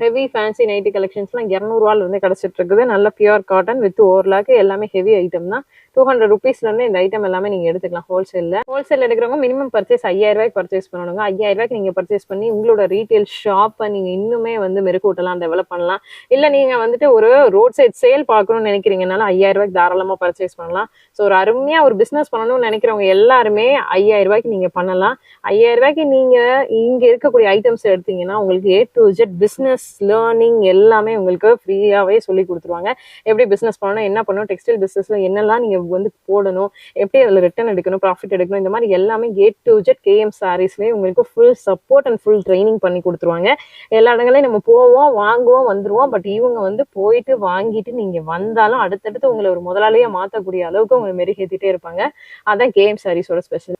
ஹெவி ஃபேன்சி நைட்டி கலெக்ஷன்ஸ்லாம் இரநூறுவாலேருந்தே கிடச்சிட்டு கிடைச்சிட்டு இருக்குது நல்ல பியூர் காட்டன் வித் ஓவர்லாக்கு எல்லாமே ஹெவி ஐட்டம் தான். டூ ஹண்ட்ரட் ருபீஸ்ல இருந்து இந்த ஐட்டம் எல்லாமே நீங்க எடுத்துக்கலாம் ஹோல்சேல்ல ஹோல்சேல் எடுக்கிறவங்க மினிமம் பர்ச்சேஸ் ஐயாயிரம் ரூபாய்க்கு பர்ச்சேஸ் பண்ணணுங்க. ஐயாயிரம் ரூபாய்க்கு நீங்க பர்ச்சேஸ் பண்ணி உங்களோட ரீட்டைல் ஷாப்பை நீங்க இன்னுமே வந்து மெருகூட்டலாம் டெவலப் பண்ணலாம். இல்ல நீங்க வந்துட்டு ஒரு ரோட் சைட் சேல் பார்க்கணும்னு நினைக்கிறீங்கனால ஐயாயிரம் ரூபாய்க்கு தாராளமா பர்ச்சேஸ் பண்ணலாம். ஸோ ஒரு அருமையா ஒரு பிசினஸ் பண்ணணும்னு நினைக்கிறவங்க எல்லாருமே ஐயாயிரம் ரூபாய்க்கு நீங்க பண்ணலாம். ஐயாயிரம் ரூபாய்க்கு நீங்க இங்க இருக்கக்கூடிய ஐட்டம்ஸ் எடுத்தீங்கன்னா உங்களுக்கு A to Z business learning எல்லாமே உங்களுக்கு ஃப்ரீயாவே சொல்லி கொடுத்துருவாங்க. எப்படி பிசினஸ் பண்ணணும் என்ன பண்ணணும் டெக்ஸ்டைல் பிசினஸ்ல என்னெல்லாம் வந்து போடணும் எப்படி அதில் ரிட்டர்ன் எடுக்கணும் ப்ராஃபிட் எடுக்கணும் இந்த மாதிரி எல்லாமே கேட் டு ஜெட் கேஎம் சாரீஸ்லயே உங்களுக்கு full support and full training பண்ணி கொடுத்துருவாங்க. எல்லா இடங்களையும் நம்ம போவோம் வாங்குவோம் வந்துருவோம். பட் இவங்க வந்து போயிட்டு வாங்கிட்டு நீங்க வந்தாலும் அடுத்தடுத்து உங்களை ஒரு முதலாளியா மாத்தக்கூடிய அளவுக்கு உங்களை மெருகேற்றிட்டே இருப்பாங்க. அதான் கேஎம் சாரீஸோட ஸ்பெஷல்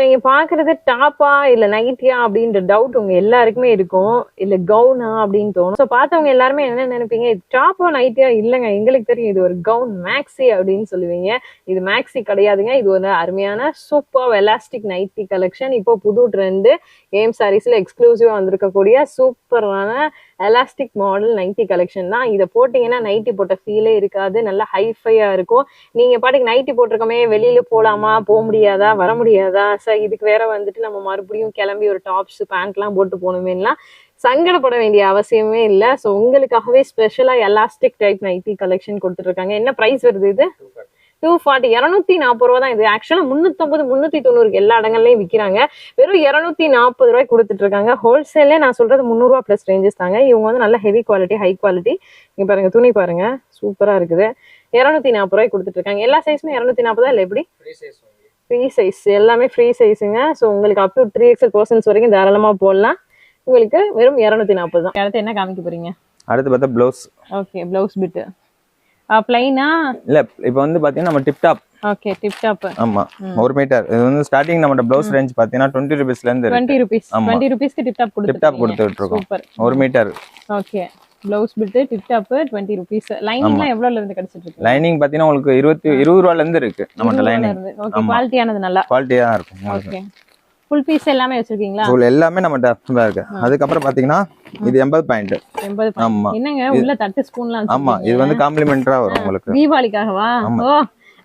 நீங்க பாக்குறது டாப்பா இல்ல நைட்டியா அப்படின்ற டவுட் உங்க எல்லாருக்குமே இருக்கும். இல்ல கவுனா அப்படின்னு தோணும். ஸோ பார்த்தவங்க எல்லாருமே என்ன நினைப்பீங்க? இது டாப்பா நைட்டியா இல்லைங்க. எங்களுக்கு தெரியும் இது ஒரு கவுன் மேக்ஸி அப்படின்னு சொல்லுவீங்க. இது மேக்ஸி கிடையாதுங்க. இது ஒரு அருமையான சூப்பர் எலாஸ்டிக் நைட்டி கலெக்ஷன் இப்போ புது ட்ரெண்டு ஏம் சாரீஸ்ல எக்ஸ்க்ளூசிவா வந்திருக்கக்கூடிய சூப்பரான எலாஸ்டிக் மாடல் நைட்டி கலெக்ஷன் தான். இதை போட்டீங்கன்னா நைட்டி போட்ட ஃபீலே இருக்காது. நல்லா ஹைஃபையா இருக்கும். நீங்க பாட்டுக்கு நைட்டி போட்டிருக்கோமே வெளியில போலாமா? போக முடியாதா? வர முடியாதா? சார் இதுக்கு வேற வந்துட்டு நம்ம மறுபடியும் கிளம்பி ஒரு டாப்ஸ் பேண்ட்லாம் போட்டு போகணுமேலாம் சங்கடப்பட வேண்டிய அவசியமே இல்லை. ஸோ உங்களுக்காகவே ஸ்பெஷலா எலாஸ்டிக் டைப் நைட்டி கலெக்ஷன் கொடுத்துருக்காங்க என்ன ப்ரைஸ் வருது இது? டூ ஃபார்ட்டி இரநூத்தி நாற்பது ரூபா தான் இது ஆக்சுவலா முந்நூத்தொம்பது முந்நூத்தி தொண்ணூறுக்கு எல்லா இடங்கள்லயும் விற்கிறாங்க வெறும் இரநூத்தி நாற்பது ரூபாய் கொடுத்துட்டு இருக்காங்க ஹோல்சேல்லே நான் சொல்றது முந்நூறுவா ப்ளஸ் ரேஞ்சஸ் தாங்க. இவங்க வந்து நல்ல ஹெவி குவாலிட்டி ஹை குவாலிட்டி இங்க பாருங்க துணி பாருங்க. சூப்பரா இருக்குது. இரநூத்தி நாற்பது ரூபாய் கொடுத்துட்டு இருக்காங்க எல்லா சைஸுமே இரநூத்தி நாற்பதா இல்லை எப்படி? ஃப்ரீ சைஸ் எல்லாமே ஃப்ரீ சைஸுங்க ஸோ உங்களுக்கு up to three XL persons வரைக்கும் தாராளமா போடலாம். உங்களுக்கு வெறும் இரநூத்தி நாற்பது தான். அடுத்து என்ன காமிக்க போறீங்க? அடுத்து பார்த்தா ப்ளவுஸ் ஓகே பிளவுஸ் பிட்டு பிளைனா இல்ல இப்போ வந்து பாத்தீங்கன்னா நம்ம tip top okay tip top ஆமா ஒரு மீட்டர் இது வந்து ஸ்டார்டிங் நம்ம ப்ளவுஸ் ரேஞ்ச் பாத்தீங்கன்னா டுவெண்ட்டி ருபீஸ்ல இருந்து இருக்கு. டுவெண்ட்டி ருபீஸ் ஆமா. டுவெண்ட்டி ருபீஸ்க்கு டிப் டாப் டிப் டாப் கொடுத்துருக்கீங்க கொடுத்துட்டு இருக்கோம். சூப்பர் ஒரு metre okay blouse bit tip top twenty rupees லைனிங்லாம் எவ்வளோல இருந்து கிடைச்சிட்டு இருக்கு? லைனிங் பாத்தீங்கன்னா உங்களுக்கு இருபத்தி இருபது ரூபால இருந்து இருக்கு நம்மகிட்ட லைனிங் ஓகே குவாலிட்டியானது நல்லா. குவாலிட்டியா இருக்கும். ஓகே ஃபுல் பீஸ் எல்லாமே வச்சிருக்கீங்களா? So, எல்லாமே நம்மகிட்ட தான் இருக்கு. அதுக்கப்புறம் பாத்தீங்கன்னா இது எண்பது பாயிண்ட் எண்பது ஆமா. என்னங்க உள்ள தட்டு ஸ்பூன்லாம் ஆமா. இது வந்து காம்ப்ளிமெண்டரா வரும் உங்களுக்கு. தீபாவளிக்காகவா? ஓ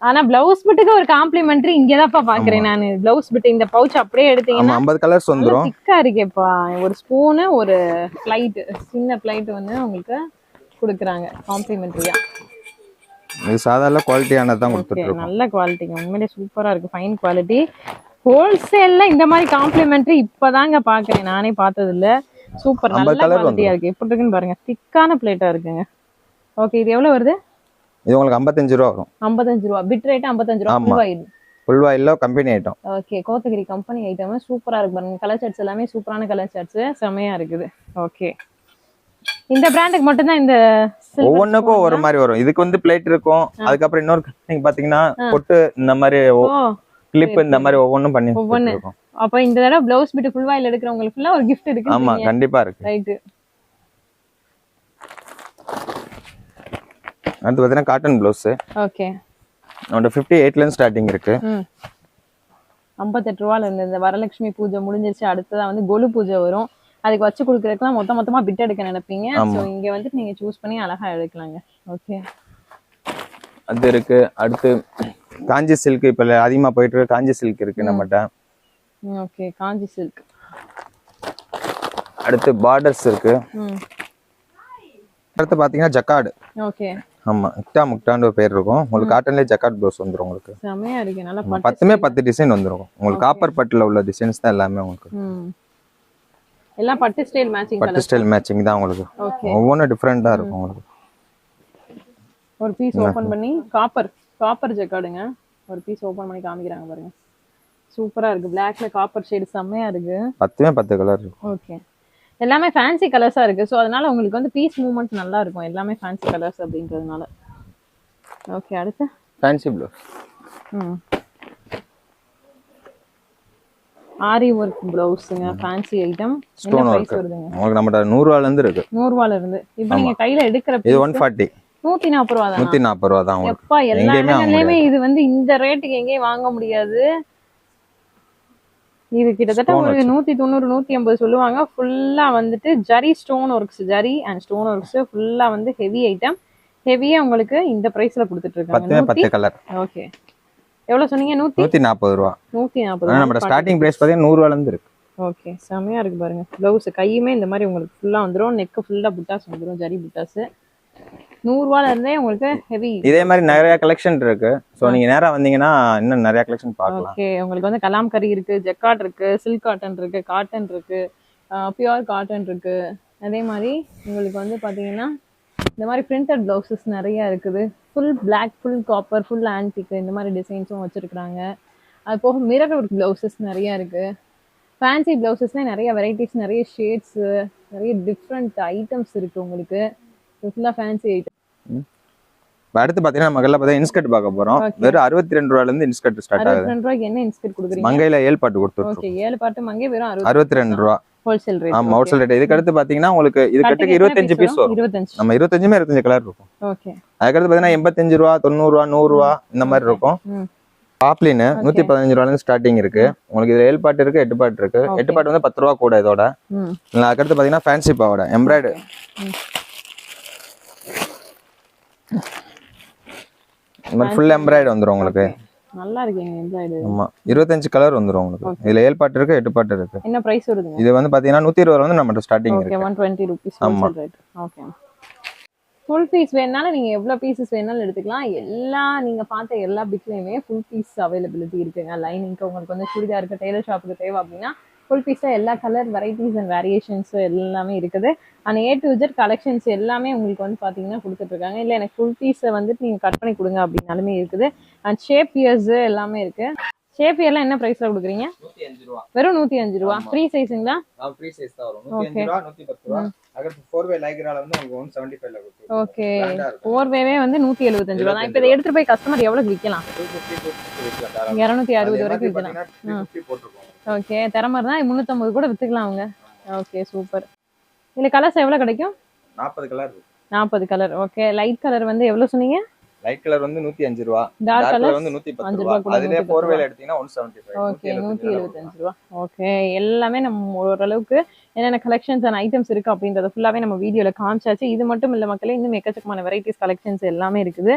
ஆனா பிளவுஸ் பிட்டுக்கு ஒரு காம்ப்ளிமெண்ட்ரி இங்கதான்ப்பா பாக்குறேன் நானு. பிளவுஸ் பிட்டு இந்த பவுச் அப்படியே எடுத்தீங்கன்னா ஐம்பது கலர்ஸ் வந்துரும். திக்கா இருக்கேப்பா. ஒரு ஸ்பூனு ஒரு பிளைட் சின்ன பிளைட் வந்து உங்களுக்கு கொடுக்குறாங்க காம்ப்ளிமெண்ட்ரியா இது சாதாரண குவாலிட்டியானது தான் கொடுத்துட்டு நல்ல குவாலிட்டிங்க உண்மையிலே சூப்பரா இருக்கு. ஃபைன் குவாலிட்டி ஹோல்சேல்ல இந்த மாதிரி காம்ப்ளிமெண்ட்ரி இப்பதாங்க பாக்குறேன். நானே பார்த்தது இல்ல சூப்பர் நல்ல குவாலிட்டியா இருக்கு. எப்படி இருக்குன்னு பாருங்க. திக்கான பிளேட்டா இருக்குங்க. ஓகே இது எவ்வளவு வருது? இது உங்களுக்கு ஐம்பத்தஞ்சு ரூபா வரும். ஐம்பத்தஞ்சு ரூபா. பிட் ரேட் ஐம்பத்தஞ்சு ரூபா. wide. ஃபுல் வாயில company item okay Kotagiri company item சூப்பரா இருக்கு பாருங்க. கலர் சார்ட்ஸ் எல்லாமே சூப்பரான கலர் சார்ட்ஸ் செமையா இருக்குது. ஓகே இந்த பிராண்டுக்கு மட்டும்தான் இந்த silver ஒவ்வொன்றுக்கும் spoon ஒரு மாதிரி வரும். இதுக்கு வந்து பிளேட் இருக்கும். அதுக்கப்புறம் இன்னொரு நீங்க பாத்தீங்கன்னா பொட்டு இந்த மாதிரி ஓ. கிளிப் இந்த மாதிரி ஒவ்வொன்றும் பண்ணி ஒவ்வொன்னு. அப்ப இந்த தடவை பிளவுஸ் பிட் ஃபுல் வாயில் எடுக்கிறவங்களுக்கு ஃபுல்லா ஒரு gift இருக்கு ஆமா கண்டிப்பா இருக்கு. ரைட்டு அடுத்து பாத்தீங்கன்னா காட்டன் பிளவுஸ் ஓகே நம்மகிட்ட ஃபிஃப்டி எயிட்ல இருந்து ஸ்டார்டிங் இருக்கு. ஐம்பத்தெட்டு ரூபால இருந்து இந்த வரலட்சுமி பூஜை முடிஞ்சிருச்சு. அடுத்ததா வந்து கொலு பூஜை வரும். அதுக்கு வச்சு கொடுக்குறதுக்குலாம் மொத்த மொத்தமா பிட் எடுக்க நினைப்பீங்க. ஸோ இங்க வந்துட்டு நீங்க சூஸ் பண்ணி அழகா எடுக்கலாங்க. ஓகே அது இருக்கு. அடுத்து காஞ்சி சில்க் இப்ப அதிகமா போயிட்டு இருக்கு காஞ்சி சில்க் இருக்கு நம்மகிட்ட ஓகே. காஞ்சி சில்க். அடுத்து பார்டர்ஸ் இருக்கு. அடுத்து பாத்தீங்கன்னா ஜக்கார்டு ஓகே. ஆமா இக்டா முக்டான்னு பேர் இருக்கும். உங்களுக்கு காட்டன்லேயே ஜக்கார்ட் ப்ளவுஸ் வந்துரும் உங்களுக்கு. செமையா இருக்கு. நல்லா ஆமா, பட்டு பத்துமே பத்து டிசைன் வந்துரும். உங்களுக்கு காப்பர் பட்டுல உள்ள டிசைன்ஸ் தான் எல்லாமே உங்களுக்கு. எல்லாம் பட்டு ஸ்டைல் மேட்சிங் பட்டு ஸ்டைல் மேட்சிங் தான் உங்களுக்கு. ஒவ்வொன்றும் டிஃப்ரெண்டா இருக்கும் உங்களுக்கு. ஒரு பீஸ் ஓபன் பண்ணி காப்பர் காப்பர் ஜக்காடுங்க ஒரு பீஸ் ஓபன் பண்ணி காமிக்கிறாங்க பாருங்க. சூப்பரா இருக்கு. பிளாக்ல காப்பர் ஷேடு செம்மையா இருக்கு. பத்துமே பத்து கலர் ஓகே எல்லாமே ஃபேன்சி கலர்ஸா இருக்கு. ஸோ அதனால உங்களுக்கு வந்து பீஸ் மூவ்மெண்ட் நல்லா இருக்கும். எல்லாமே ஃபேன்சி கலர்ஸ் அப்படின்றதுனால. ஓகே அடுத்து? ஃபேன்சி ப்ளவுஸ் ம். ஆரி ஒர்க் பிளவுஸுங்க ஃபேன்சி ஐட்டம் ஸ்டோன் ஒர்க் வருதுங்க? உங்களுக்கு நம்மகிட்ட நூறுரூவால இருந்து இருக்கு. நூறுரூவால இருந்து. இப்போ நீங்க கையில எடுக்கிற இது ஒன் ஃபார்ட்டி நூத்தி நாற்பது ரூபா நூத்தி நாற்பது ரூபா தான் எப்பா எல்லா இடங்கள்லயுமே இது வந்து இந்த ரேட்டுக்கு எங்கேயும் வாங்க முடியாது. இது கிட்டத்தட்ட ஒரு நூத்தி தொண்ணூறு நூத்தி ஐம்பது சொல்லுவாங்க. ஃபுல்லா வந்துட்டு zari stone works zari and stone works ஃபுல்லா வந்து ஹெவி ஐட்டம் ஹெவியா உங்களுக்கு இந்த பிரைஸ்ல கொடுத்துட்டு இருக்காங்க. பத்து கலர் ஓகே எவ்வளவு சொன்னீங்க? நூத்தி நூத்தி நாற்பது ரூபா நூத்தி நாற்பது நம்ம ஸ்டார்டிங் பிரைஸ் பாத்தீங்கன்னா இருந்து இருக்கு. ஓகே செமையா இருக்கு பாருங்க. பிளவுஸ் கையுமே இந்த மாதிரி உங்களுக்கு ஃபுல்லா வந்துரும். நெக்கு ஃபுல்லா புட்டாஸ் வந்துரும். ஜரி புட்டாஸ் நூறுரூவால இருந்தே உங்களுக்கு ஹெவி இதே மாதிரி நிறைய கலெக்ஷன் இருக்கு. சோ நீங்க நேரா வந்தீங்கன்னா இன்னும் நிறைய கலெக்ஷன் பார்க்கலாம். ஓகே உங்களுக்கு வந்து கலாம்கரி இருக்கு ஜெக்காட் இருக்கு சில்க் காட்டன் இருக்கு காட்டன் இருக்கு பியூர் காட்டன் இருக்கு. அதே மாதிரி உங்களுக்கு வந்து பார்த்தீங்கன்னா இந்த மாதிரி பிரிண்டட் ப்ளவுசஸ் நிறைய இருக்குது. Full black full copper full antique இந்த மாதிரி டிசைன்ஸும் வச்சுருக்குறாங்க. அது போக மிரர் ஒர்க் ப்ளவுசஸ் நிறைய இருக்குது ஃபேன்சி ப்ளவுசஸ்லேயே நிறைய வெரைட்டிஸ் நிறைய ஷேட்ஸு நிறைய டிஃப்ரெண்ட் ஐட்டம்ஸ் இருக்குது உங்களுக்கு. ஃபுல்லாக ஃபேன்சி ஐட்டம் அடுத்து பாத்தீங்கன்னா மகளில் பார்த்தா இன்ஸ்கர்ட் பார்க்க போறோம். வெறும் அறுபத்தி ரெண்டு ரூபாயில இருந்து இன்ஸ்கர்ட் ஸ்டார்ட் ஆகுது. அறுபத்தி ரெண்டு ரூபாய்க்கு என்ன இன்ஸ்கர்ட் கொடுக்குறீங்க? மங்கையில ஏழு பாட்டு கொடுத்துருக்கோம் ஓகே ஏழு பாட்டு மங்கே வெறும் அறுபது அறுபத்தி ரெண்டு ரூபா. ஹோல்சேல் ரேட் ஆமா ஹோல்சேல் ரேட் இதுக்கு அடுத்து பாத்தீங்கன்னா உங்களுக்கு இது கட்டுக்கு இருபத்தஞ்சு பீஸ் வரும். நம்ம இருபத்தஞ்சுமே இருபத்தஞ்சு கலர் இருக்கும். ஓகே அதுக்கடுத்து பாத்தீங்கன்னா எண்பத்தஞ்சு ரூபா தொண்ணூறு ரூபா நூறு ரூபா இந்த மாதிரி இருக்கும். பாப்லின் நூத்தி பதினஞ்சு ரூபால இருந்து ஸ்டார்டிங் இருக்கு. உங்களுக்கு இதுல ஏழு பாட்டு இருக்கு எட்டு பாட்டு இருக்கு. எட்டு பாட்டு வந்து பத்து ரூபா கூட இதோட. அதுக்கடுத்து பாத்தீங்கன்னா ஃபேன்சி பாவாடை எம்ப்ராய்டு. இந்த மாதிரி ஃபுல் எம்ப்ராய்டு வந்துரும் உங்களுக்கு. நல்லா இருக்குங்க எம்ப்ராய்டு ஆமா. இருபத்தஞ்சு கலர் வந்துரும் உங்களுக்கு. இதுல ஏழு பாட்டு இருக்கு எட்டு பாட்டு இருக்கு. என்ன பிரைஸ் வருதுங்க? இது வந்து பாத்தீங்கன்னா நூத்தி இருபது ரூபா வந்து நம்மகிட்ட ஸ்டார்டிங் இருக்கு. ஒன் டுவெண்ட்டி ருபீஸ் ஆமா. ஓகே ஃபுல் பீஸ் வேணாலும் நீங்க எவ்வளவு பீசஸ் வேணாலும் எடுத்துக்கலாம். எல்லா நீங்க பார்த்த எல்லா பிட்லயுமே ஃபுல் பீஸ் அவைலபிலிட்டி இருக்குங்க. லைனிங்க்கு உங்களுக்கு வந்து சுடிதாருக்கு டெய்லர் ஷாப்புக்கு தேவை அப்படின்னா ஃபுல் பீஸில் எல்லா கலர் வெரைட்டிஸ் அண்ட் வேரியேஷன்ஸ் எல்லாமே இருக்குது. And A to Z collections எல்லாமே உங்களுக்கு வந்து பார்த்தீங்கன்னா கொடுத்துட்டு இருக்காங்க இல்லை எனக்கு ஃபுல் பீஸை வந்துட்டு நீங்கள் கட் பண்ணி கொடுங்க அப்படின்னாலுமே இருக்குது. அண்ட் ஷேப் இயர்ஸ் எல்லாமே இருக்கு. ஷேப் இயர்லாம் என்ன ப்ரைஸில் கொடுக்குறீங்க? நூத்தி வெறும் நூற்றி அஞ்சு ரூபா. ஃப்ரீ சைஸுங்களா ஃப்ரீ சைஸ் தான் வரும். நூத்தி நூத்தி பத்து ரூபா. ஃபோர் வந்து ஓகே ஃபோர்வேவே வந்து நூற்றி எழுபத்தஞ்சு ரூபா இப்போ இதை எடுத்துகிட்டு போய் கஸ்டமர் எவ்வளோக்கு விற்கலாம் இரநூத்தி அறுபது வரைக்கும் விற்கலாம் ஓகே திறமை இருந்தால் முந்நூற்றம்பது கூட விற்றுக்கலாம் அவங்க. ஓகே சூப்பர் இதில் கலர்ஸ் எவ்வளோ கிடைக்கும்? நாற்பது கலர் நாற்பது கலர் ஓகே லைட் கலர் வந்து எவ்வளோ சொன்னீங்க? லைட் கலர் வந்து நூத்தி அஞ்சு ரூபா. டார்க் கலர் வந்து நூத்தி பத்து ரூபா. அதுலயே 110 ஃபோர் வேல எடுத்தீங்கன்னா ஒன் செவன்டி ஓகே நூற்றி எழுபத்தஞ்சு ரூபா. ஓகே எல்லாமே நம்ம ஓரளவுக்கு என்னென்ன கலெக்ஷன்ஸ் அண்ட் ஐட்டம்ஸ் இருக்கு அப்படின்றத ஃபுல்லாவே நம்ம வீடியோவில் காமிச்சாச்சு. இது மட்டும் இல்ல மக்களே இன்னும் எக்கச்சக்கமான வெரைட்டிஸ் கலெக்ஷன்ஸ் எல்லாமே இருக்குது.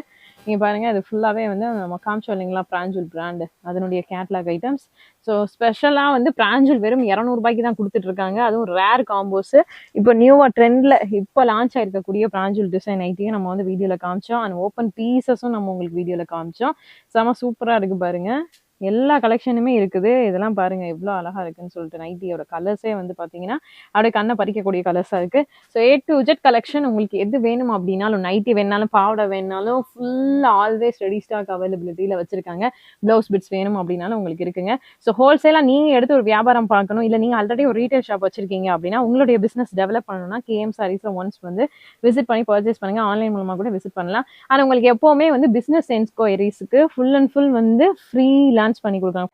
நீங்கள் பாருங்க அது ஃபுல்லாகவே வந்து நம்ம காமிச்சோம் இல்லைங்களா பிராஞ்சுல் பிராண்டு அதனுடைய கேட்லாக் ஐட்டம்ஸ் ஸோ ஸ்பெஷலாக வந்து பிராஞ்சுல் வெறும் இரநூறுபாய்க்கு தான் கொடுத்துட்ருக்காங்க. அதுவும் ரேர் காம்போஸ் இப்போ நியூவாக ட்ரெண்டில் இப்போ லான்ச் ஆகிருக்கக்கூடிய பிராஞ்சுல் டிசைன் ஐட்டியும் நம்ம வந்து வீடியோவில் காமிச்சோம். அண்ட் ஓப்பன் பீசஸும் நம்ம உங்களுக்கு வீடியோவில் காமிச்சோம். செம சூப்பராக இருக்கு பாருங்கள் எல்லா கலெக்ஷனுமே இருக்குது. இதெல்லாம் பாருங்க எவ்வளோ அழகா இருக்குன்னு சொல்லிட்டு நைட்டியோட கலர்ஸே வந்து பார்த்தீங்கன்னா அப்படியே கண்ணை பறிக்கக்கூடிய கலர்ஸாக இருக்கு. So A to Z collection உங்களுக்கு எது வேணும் அப்படின்னாலும் நைட்டி வேணாலும் பாவாடை வேணாலும் ஃபுல் ஆல்வேஸ் ரெடி ஸ்டாக் அவைலபிலிட்டியில் வச்சிருக்காங்க. ப்ளவுஸ் பிட்ஸ் வேணும் அப்படின்னாலும் உங்களுக்கு இருக்குங்க. ஸோ ஹோல்சேலாக நீங்கள் எடுத்து ஒரு வியாபாரம் பார்க்கணும். இல்லை நீங்கள் ஆல்ரெடி ஒரு ரீட்டைல் ஷாப் வச்சிருக்கீங்க அப்படின்னா உங்களுடைய பிஸ்னஸ் டெவலப் பண்ணணும்னா கேஎம் சாரீஸில் ஒன்ஸ் வந்து விசிட் பண்ணி பர்ச்சேஸ் பண்ணுங்க. ஆன்லைன் மூலமாக கூட விசிட் பண்ணலாம். ஆனால் உங்களுக்கு எப்போவுமே வந்து பிஸ்னஸ் என்கொயரிஸ்க்கு ஃபுல் அண்ட் ஃபுல் வந்து ஃப்ரீ டான்ஸ் பண்ணி கொடுக்குறாங்க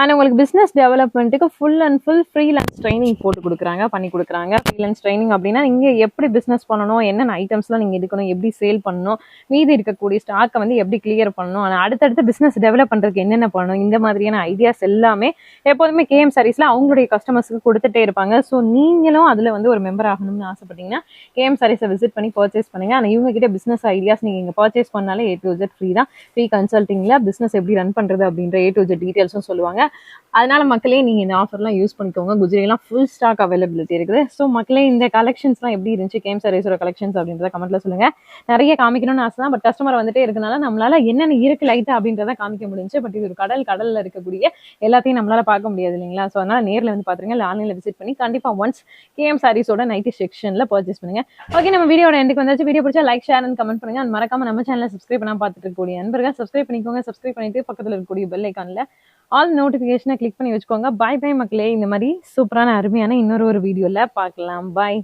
அண்ட் உங்களுக்கு business டெவலப்மெண்ட்டுக்கு full and full freelance training போட்டு கொடுக்குறாங்க பண்ணி கொடுக்குறாங்க. ஃப்ரீலான்ஸ் ட்ரைனிங் அப்படின்னா நீங்கள் எப்படி பிஸ்னஸ் பண்ணணும் என்னென்ன ஐட்டம்ஸ்லாம் நீங்கள் எடுக்கணும் எப்படி சேல் பண்ணணும் மீதி இருக்கக்கூடிய ஸ்டாக்கை வந்து எப்படி கிளியர் பண்ணணும் ஆனால் அடுத்தடுத்து பிஸ்னஸ் டெவலப் பண்ணுறதுக்கு என்னென்ன பண்ணணும் இந்த மாதிரியான ஐடியாஸ் எல்லாமே எப்போதுமே கேஎம் சாரீஸில் அவங்களுடைய கஸ்டமர்ஸுக்கு கொடுத்துட்டே இருப்பாங்க. ஸோ நீங்களும் அதில் வந்து ஒரு மெம்பர் ஆகணும்னு ஆசைப்பட்டீங்கன்னா கேஎம் சாரீஸை விசிட் பண்ணி பர்ச்சேஸ் பண்ணுங்க. ஆனால் இவங்ககிட்ட பிஸ்னஸ் ஐடியாஸ் நீங்கள் இங்கே பர்ச்சேஸ் பண்ணாலே ஏ டு ஜெட் ஃப்ரீ தான். ஃப்ரீ கன்சல்ட்டிங்கில் பிஸ்னஸ் எப்படி ரன் பண்ணுறது அப்படின்ற ஏ டு ஜெட் டீட்டெயில்ஸும் சொல்லுவாங்க. அதனால மக்களே நீங்கள் இந்த ஆஃபர்லாம் யூஸ் பண்ணிக்கோங்க. குஜரிலாம் ஃபுல் ஸ்டாக் அவைலபிலிட்டி இருக்குது. ஸோ மக்களே இந்த கலெக்ஷன்ஸ்லாம் எப்படி இருந்துச்சு? கேம் சாரீஸோட கலெக்ஷன்ஸ் அப்படின்றத கமெண்ட்ல சொல்லுங்க. நிறைய காமிக்கணும்னு ஆசை தான். பட் கஸ்டமர் வந்துட்டே இருக்கனால நம்மளால என்னென்ன இருக்கு லைட்டா அப்படின்றத காமிக்க முடிஞ்சு பட் இது ஒரு கடல் கடல்ல இருக்கக்கூடிய எல்லாத்தையும் நம்மளால பார்க்க முடியாது இல்லைங்களா? ஸோ அதனால நேரில் வந்து பாத்துருங்க. இல்லை ஆன்லைன்ல விசிட் பண்ணி கண்டிப்பா ஒன்ஸ் கேஎம் சாரீஸோட நைட்டி செக்ஷன்ல பர்ச்சேஸ் பண்ணுங்க. ஓகே நம்ம வீடியோட எண்டுக்கு வந்தாச்சு. வீடியோ பிடிச்சா லைக் ஷேர் அண்ட் கமெண்ட் பண்ணுங்க. And மறக்காம நம்ம சேனலை சப்ஸ்கிரைப் பண்ணாம பார்த்துட்டு இருக்கக்கூடிய நண்பர்கள் சப்ஸ்கிரைப் பண்ணிக்கோங்க. சப்ஸ்கிரைப் பண்ணிட்டு பக்கத்தில் இருக்கக்கூடிய பெல் ஐக்கான்ல ஆல் நோட்டிஃபிகேஷனை கிளிக் பண்ணி வச்சுக்கோங்க. பாய் பாய் மக்களே. இந்த மாதிரி சூப்பரான அருமையான இன்னொரு ஒரு வீடியோல பார்க்கலாம். பாய்